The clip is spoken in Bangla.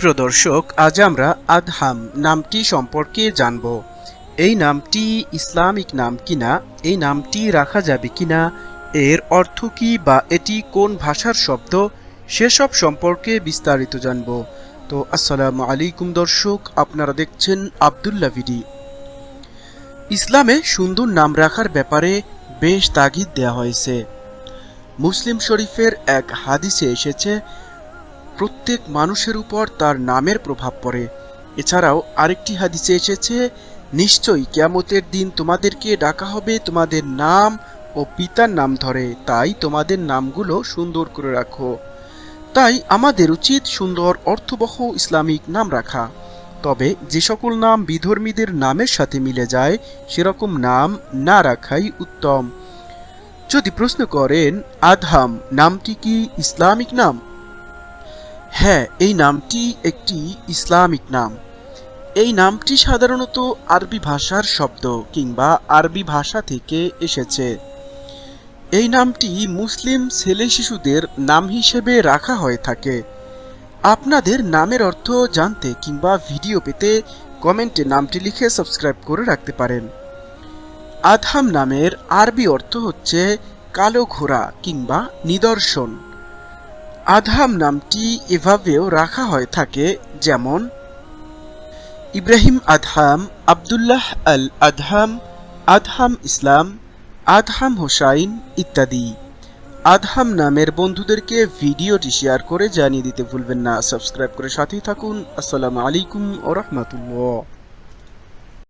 প্রিয় দর্শক আজ আমরা আদহাম নামটি সম্পর্কে জানব। এই নামটি ইসলামিক নাম কিনা, এই নামটি রাখা যাবে কিনা, এর অর্থ কি বা এটি কোন ভাষার শব্দ, সেসব সম্পর্কে বিস্তারিত জানব। তো আসসালামু আলাইকুম দর্শক, আপনারা দেখছেন আবদুল্লা ভিডি। ইসলামে সুন্দর নাম রাখার ব্যাপারে বেশ তাগিদ দেওয়া হয়েছে। মুসলিম শরীফের এক হাদিসে এসেছে প্রত্যেক মানুষের উপর তার নামের প্রভাব পড়ে। এছাড়াও আরেকটি হাদিসে এসেছে, নিশ্চয়ই কেয়ামতের দিন তোমাদেরকে ডাকা হবে তোমাদের নাম ও পিতার নাম ধরে। তাই তোমাদের নামগুলো সুন্দর করে রাখো। তাই আমাদের উচিত সুন্দর, অর্থবহ ইসলামিক নাম রাখা। তবে যে সকল নাম বিধর্মীদের নামের সাথে মিলে যায়, সেরকম নাম না রাখাই উত্তম। যদি প্রশ্ন করেন, আদহাম, নামটি কি ইসলামিক নাম? হ্যাঁ এই নামটি একটি ইসলামিক নাম। এই নামটি সাধারণত আরবি ভাষার শব্দ কিংবা আরবি ভাষা থেকে এসেছে। এই নামটি মুসলিম ছেলে শিশুদের নাম হিসেবে রাখা হয়ে থাকে। আপনাদের নামের অর্থ জানতে কিংবা ভিডিও পেতে কমেন্টে নামটি লিখে সাবস্ক্রাইব করে রাখতে পারেন। আধাম নামের আরবি অর্থ হচ্ছে কালো ঘোড়া কিংবা নিদর্শন। আদহাম নামটি এভাবেও রাখা হয়ে থাকে, যেমন, ইব্রাহিম আদহাম, আবদুল্লাহ আল আদহাম আদহাম ইসলাম, আদহাম হোসাইন ইত্যাদি। আদহাম নামের বন্ধুদেরকে ভিডিওটি শেয়ার করে জানিয়ে দিতে ভুলবেন না। সাবস্ক্রাইব করে সাথেই থাকুন। আসসালামু আলাইকুম ও